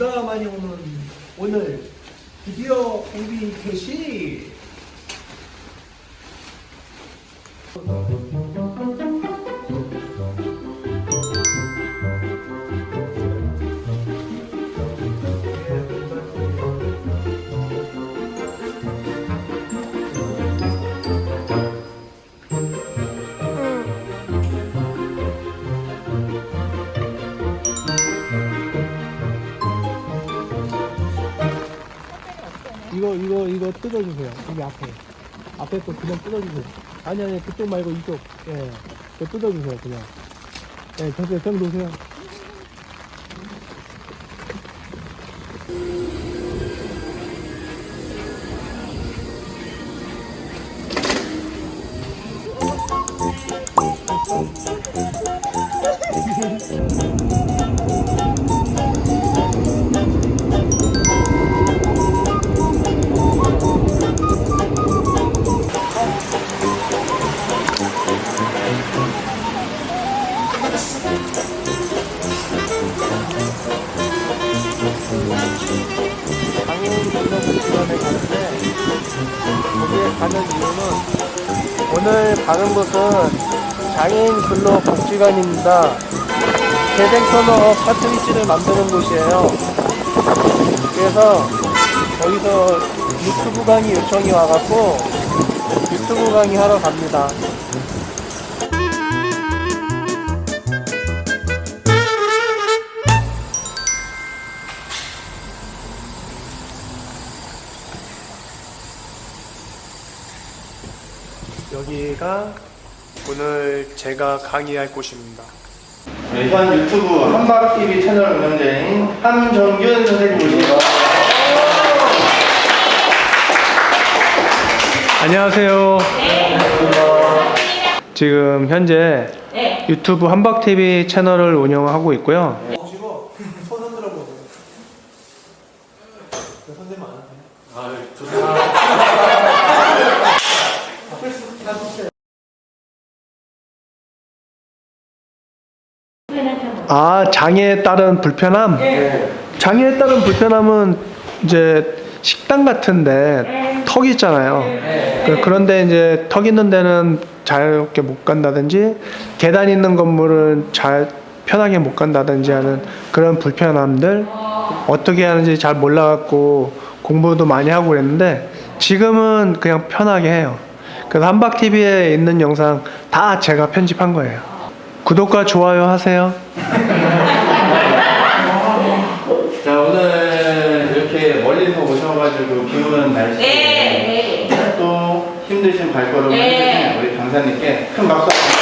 비가 많이 오는 오늘 드디어 빙빙 개시. 이거 이거 이거 뜯어주세요. 여기 앞에 앞에 거 그냥 뜯어주세요. 아니 아니 그쪽 말고 이쪽. 예, 그거 뜯어주세요 그냥. 예, 됐어요. 좀 놓으세요. 장애인 근로복지관에 가는데 거기에 가는 이유는 오늘 가는 곳은 장애인 근로 복지관입니다. 재생터너 파트리지를 만드는 곳이에요. 그래서 거기서 유튜브 강의 요청이 와갖고 유튜브 강의 하러 갑니다. 여기가 오늘 제가 강의할 곳입니다. 일반 유튜브 한박TV 채널 운영자인 함정균 선생님이십니다. 안녕하세요. 지금 현재 유튜브 한박TV 채널을 운영하고 있고요. 선생님 안 하세요? 아 장애에 따른 불편함? 장애에 따른 불편함은 이제 식당 같은데 턱 있잖아요. 그- 그런데 이제 턱 있는 데는 자유롭게 못 간다든지 계단 있는 건물은 잘 편하게 못 간다든지 하는 그런 불편함들 어떻게 하는지 잘 몰라갖고 공부도 많이 하고 그랬는데 지금은 그냥 편하게 해요. 그래서 한박 TV에 있는 영상 다 제가 편집한 거예요. 구독과 좋아요 하세요. 자 오늘 이렇게 멀리서 오셔가지고 비 오는 날씨에 네, 네. 또 힘드신 발걸음 네. 해주신 우리 강사님께 큰 박수.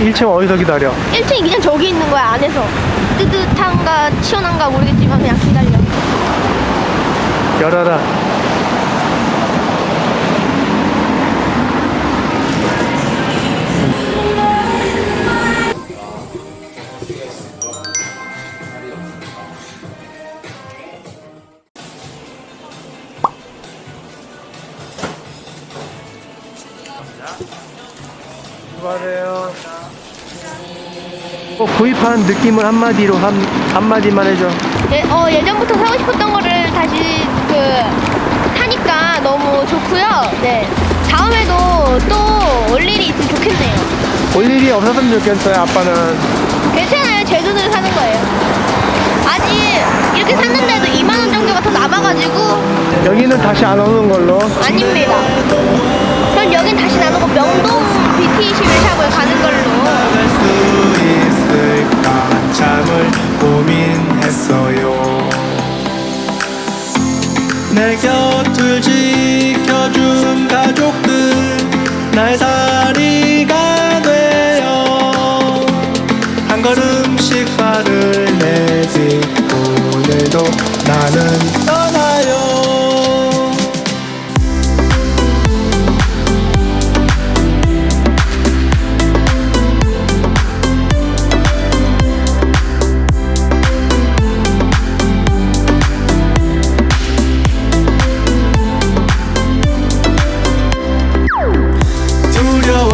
1층 어디서 기다려? 1층 그냥 저기 있는 거야 안에서 뜨뜻한가 시원한가 모르겠지만 그냥 기다려. 열어라. 수고하세요. 어, 구입한 느낌을 한마디로 한, 한마디만 해줘. 예, 어 예전부터 사고 싶었던 거를 다시 그 사니까 너무 좋고요. 네. 다음에도 또 올 일이 있으면 좋겠네요. 올 일이 없었으면 좋겠어요, 아빠는. 괜찮아요. 제 돈으로 사는 거예요. 아직 이렇게 샀는데도 2만 원 정도가 더 남아가지고 여기는 다시 안 오는 걸로. 아닙니다. 그럼 여긴 다시 나누고 명동 21 샵을 가는 걸로. 참 고민했어요 내 곁을 지켜준 가족들 나의 다리가 되어 한 걸음씩 발을 내딛고 오늘도 나는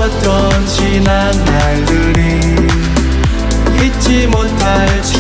두려웠던 지난 날들이 잊지 못할 추억